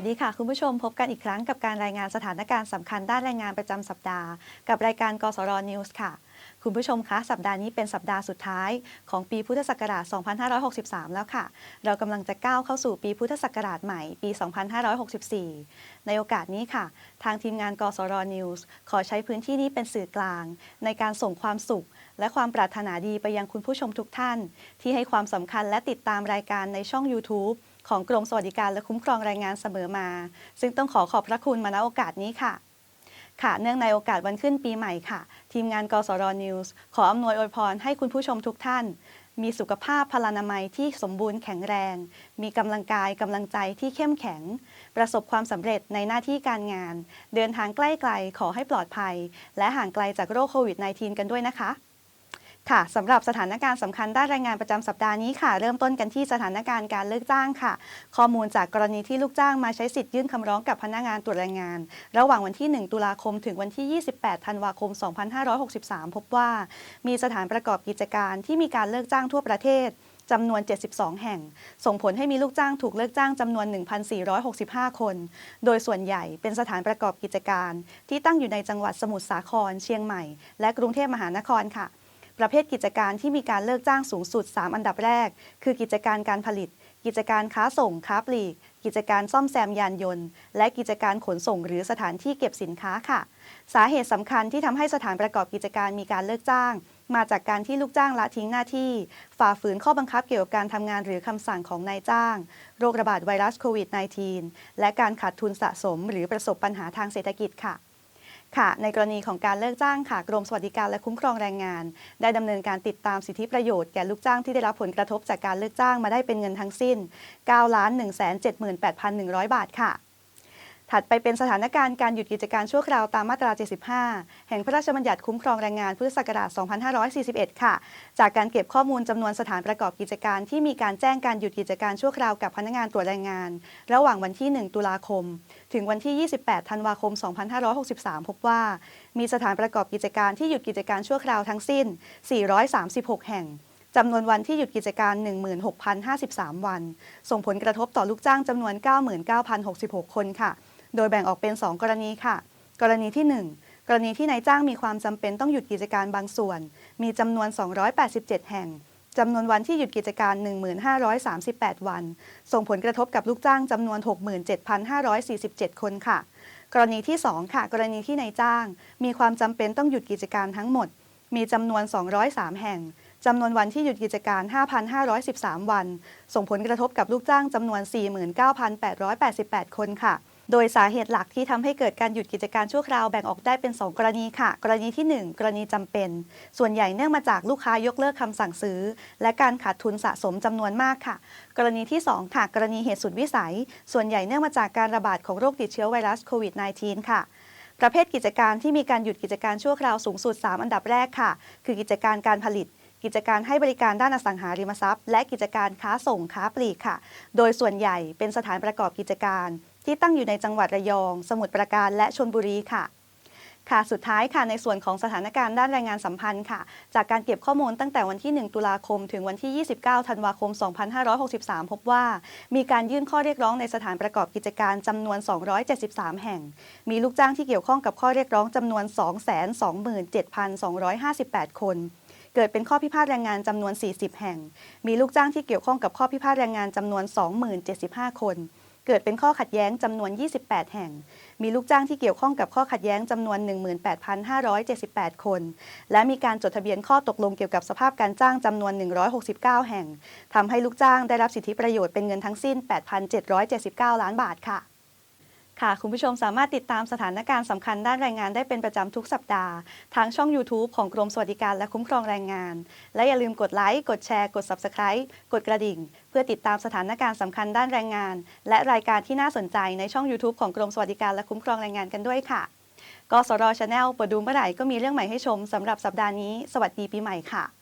วัสดีค่ะ คุณผู้ชมพบกันอีกครั้งกับการรายงานสถานการณ์สำคัญด้านแรงงานประจำสัปดาห์ กับรายการกสรนิวส์ค่ะ คุณผู้ชมคะสัปดาห์นี้เป็นสัปดาห์สุดท้าย ของปีพุทธศักราช 2563 แล้วค่ะ เรากำลังจะก้าวเข้าสู่ปีพุทธศักราชใหม่ปี 2564 ในโอกาสนี้ค่ะ ทางทีมงานกสรนิวส์ขอใช้พื้นที่นี้เป็นสื่อกลาง ในการส่งความสุข และความปรารถนาดีไปยังคุณผู้ชมทุกท่าน ที่ให้ความสำคัญและติดตามรายการในช่อง YouTube ของกรมสวัสดิการและคุ้มครองแรงงานเสมอมา ซึ่งต้องขอขอบพระคุณมาณโอกาสนี้ค่ะ ค่ะ เนื่องในโอกาสวันขึ้นปีใหม่ค่ะ ทีมงานกสรนิวส์ขออำนวยอวยพรให้คุณผู้ชมทุกท่าน มีสุขภาพพลานามัยที่สมบูรณ์แข็งแรง มีกำลังกายกำลังใจที่เข้มแข็ง ประสบความสำเร็จในหน้าที่การงาน เดินทางใกล้ไกลขอให้ปลอดภัย และห่างไกลจากโรคโควิด -19 กันด้วยนะคะ ค่ะสำหรับสถานการณ์สำคัญด้านแรงงานประจำสัปดาห์นี้ค่ะ เริ่มต้นกันที่สถานการณ์การเลิกจ้างค่ะ ข้อมูลจากกรณีที่ลูกจ้างมาใช้สิทธิ์ยื่นคำร้องกับพนักงานตรวจแรงงาน ระหว่างวันที่ 1 ตุลาคมถึงวันที่ 28 ธันวาคม 2563 พบว่า มีสถานประกอบกิจการที่มีการเลิกจ้างทั่วประเทศจำนวน 72 แห่ง ส่งผลให้มีลูกจ้างถูกเลิกจ้างจำนวน 1,465 คน โดยส่วนใหญ่เป็นสถานประกอบกิจการ ที่ตั้งอยู่ในจังหวัดสมุทรสาคร เชียงใหม่ และกรุงเทพมหานครค่ะ ประเภทกิจการที่มีการเลิกจ้างสูงสุด 3 อันดับแรก คือกิจการการผลิต กิจการค้าส่งค้าปลีก กิจการซ่อมแซมยานยนต์ และกิจการขนส่งหรือสถานที่เก็บสินค้าค่ะ สาเหตุสำคัญที่ทำให้สถานประกอบกิจการมีการเลิกจ้าง มาจากการที่ลูกจ้างละทิ้งหน้าที่ ฝ่าฝืนข้อบังคับเกี่ยวกับการทำงานหรือคำสั่งของนายจ้าง โรคระบาดไวรัสโควิด -19 และการขาดทุนสะสม หรือประสบปัญหาทางเศรษฐกิจค่ะ ค่ะในกรณีของการเลิกจ้างค่ะกรมสวัสดิการและคุ้มครองแรงงาน ได้ดำเนินการติดตามสิทธิประโยชน์แก่ลูกจ้างที่ได้รับผลกระทบจากการเลิกจ้างมาได้เป็นเงินทั้งสิ้น 9 1 7 8 1 0 0 บาทค่ะ ถัดไปเป็นสถานการณ์การหยุดกิจการชั่วคราวตามมาตรา 75 แห่งพระราชบัญญัติคุ้มครองแรงงานพุทธศักราช 2541 ค่ะ จากการเก็บข้อมูลจำนวนสถานประกอบกิจการที่มีการแจ้งการหยุดกิจการชั่วคราวกับพนักงานตรวจแรงงาน ระหว่างวันที่ 1 ตุลาคม ถึงวันที่ 28 ธันวาคม 2563 พบว่า มีสถานประกอบกิจการที่หยุดกิจการชั่วคราวทั้งสิ้น 436 แห่งจำนวนวันที่หยุดกิจการ 16,053 วัน ส่งผลกระทบต่อลูกจ้างจำนวน 99,066 คนค่ะ โดยแบ่งออกเป็น 2 กรณีค่ะ กรณีที่ 1 กรณีที่นายจ้างมีความจำเป็นต้องหยุดกิจการบางส่วน มีจำนวน 287 แห่งจำนวนวันที่หยุดกิจการ 1538 วัน ส่งผลกระทบกับลูกจ้างจำนวน 67,547 คนค่ะ กรณีที่ 2 ค่ะ กรณีที่นายจ้าง มีความจำเป็นต้องหยุดกิจการทั้งหมด มีจำนวน 203 แห่งจำนวนวันที่หยุดกิจการ 5,513 วัน ส่งผลกระทบกับลูกจ้างจำนวน 49,888 คนค่ะ โดยสาเหตุหลักที่ทำให้เกิดการหยุดกิจการชั่วคราวแบ่งออกได้เป็น 2 กรณีค่ะ กรณีที่ 1 กรณีจำเป็น ส่วนใหญ่เนื่องมาจากลูกค้ายกเลิกคำสั่งซื้อ และการขาดทุนสะสมจำนวนมากค่ะ กรณีที่ 2 ค่ะ กรณีเหตุสุดวิสัย ส่วนใหญ่เนื่องมาจากการระบาดของโรคติดเชื้อไวรัสโควิด -19 ค่ะประเภทกิจการที่มีการหยุดกิจการชั่วคราวสูงสุด 3 อันดับแรกค่ะ คือกิจการการผลิต กิจการให้บริการด้านอสังหาริมทรัพย์ และกิจการค้าส่งค้าปลีกค่ะ โดยส่วนใหญ่เป็นสถานประกอบกิจการ ที่ตั้งอยู่ในจังหวัดระยอง สมุทรปราการและชลบุรีค่ะค่ะ สุดท้ายค่ะ ในส่วนของสถานการณ์ด้านแรงงานสัมพันธ์ค่ะ จากการเก็บข้อมูลตั้งแต่วันที่ 1 ตุลาคม ถึงวันที่ 29 ธันวาคม 2563 พบว่า มีการยื่นข้อเรียกร้องในสถานประกอบกิจการจำนวน 273 แห่ง มีลูกจ้างที่เกี่ยวข้องกับข้อเรียกร้องจำนวน 227,258 คน เกิดเป็นข้อพิพาทแรงงานจำนวน 40 แห่ง มีลูกจ้างที่เกี่ยวข้องกับข้อพิพาทแรงงานจำนวน 2075 คน เกิดเป็นข้อขัดแย้งจำนวน 28 แห่ง มีลูกจ้างที่เกี่ยวข้องกับข้อขัดแย้งจำนวน 18,578 คน และมีการจดทะเบียนข้อตกลงเกี่ยวกับสภาพการจ้างจำนวน 169 แห่งทำให้ลูกจ้างได้รับสิทธิประโยชน์เป็นเงินทั้งสิ้น 8,779 ล้านบาทค่ะ ค่ะ คุณผู้ชมสามารถติดตามสถานการณ์สำคัญด้านแรงงานได้เป็นประจำทุกสัปดาห์ ทางช่อง YouTube ของกรมสวัสดิการและคุ้มครองแรงงาน และอย่าลืมกดไลค์ กดแชร์ กด Subscribe กดกระดิ่ง เพื่อติดตามสถานการณ์สำคัญด้านแรงงาน และรายการที่น่าสนใจในช่อง YouTube ของกรมสวัสดิการและคุ้มครองแรงงานกันด้วยค่ะกสรชาแนลเปิดดูเมื่อไหร่ก็มีเรื่องใหม่ให้ชมสำหรับสัปดาห์นี้ สวัสดีปีใหม่ค่ะ